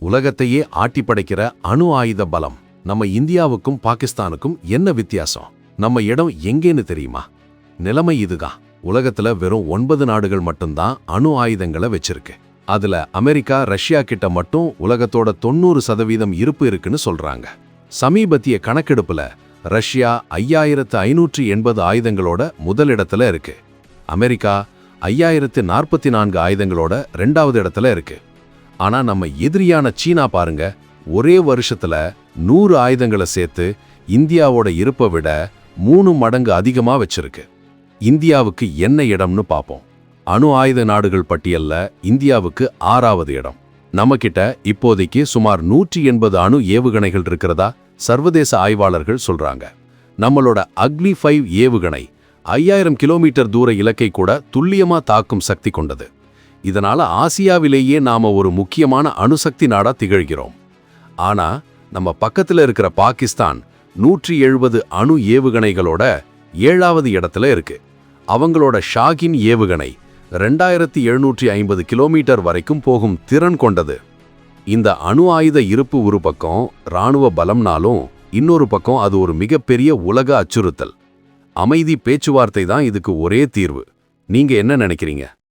உலகத்தையே ஆட்டி படைக்கிற அணு ஆயுத பலம். நம்ம இந்தியாவுக்கும் பாகிஸ்தானுக்கும் என்ன வித்தியாசம்? நம்ம இடம் எங்கேன்னு தெரியுமா? நிலைமை இதுதான். உலகத்துல வெறும் ஒன்பது நாடுகள் மட்டும்தான் அணு ஆயுதங்களை வச்சிருக்கு. அதுல அமெரிக்கா ரஷ்யா கிட்ட மட்டும் உலகத்தோட தொண்ணூறு சதவீதம் இருப்பு இருக்குன்னு சொல்றாங்க. சமீபத்திய கணக்கெடுப்புல ரஷ்யா ஐயாயிரத்து ஐநூற்றி எண்பது ஆயுதங்களோட முதலிடத்துல இருக்கு. அமெரிக்கா ஐயாயிரத்து நாற்பத்தி நான்கு ஆயுதங்களோட ரெண்டாவது இடத்துல இருக்கு. ஆனா நம்ம எதிரியான சீனா பாருங்க ஒரே வருஷத்துல நூறு ஆயுதங்களை சேர்த்து இந்தியாவோட இருப்பை விட மூணு மடங்கு அதிகமா வச்சிருக்கு. இந்தியாவுக்கு என்ன இடம்னு பார்ப்போம் அணு ஆயுத நாடுகள் பட்டியல்ல இந்தியாவுக்கு ஆறாவது இடம். நம்மகிட்ட இப்போதைக்கு சுமார் நூற்றி எண்பது அணு ஏவுகணைகள் இருக்கிறதா சர்வதேச ஆய்வாளர்கள் சொல்றாங்க. நம்மளோட அக்னி ஃபைவ் ஏவுகணை ஐயாயிரம் கிலோமீட்டர் தூர இலக்கை கூட துல்லியமா தாக்கும் சக்தி கொண்டது. இதனால ஆசியாவிலேயே நாம ஒரு முக்கியமான அணுசக்தி நாடா திகழ்கிறோம். ஆனா நம்ம பக்கத்துல இருக்கிற பாகிஸ்தான் நூற்றி எழுபது அணு ஏவுகணைகளோட ஏழாவது இடத்துல இருக்கு. அவங்களோட ஷாகின் ஏவுகணை ரெண்டாயிரத்தி எழுநூற்றி ஐம்பது கிலோமீட்டர் வரைக்கும் போகும் திறன் கொண்டது. இந்த அணு ஆயுத இருப்பு ஒரு பக்கம் இராணுவ பலம்னாலும் இன்னொரு பக்கம் அது ஒரு மிகப்பெரிய உலக அச்சுறுத்தல். அமைதி பேச்சுவார்த்தை தான் இதுக்கு ஒரே தீர்வு. நீங்க என்ன நினைக்கிறீங்க?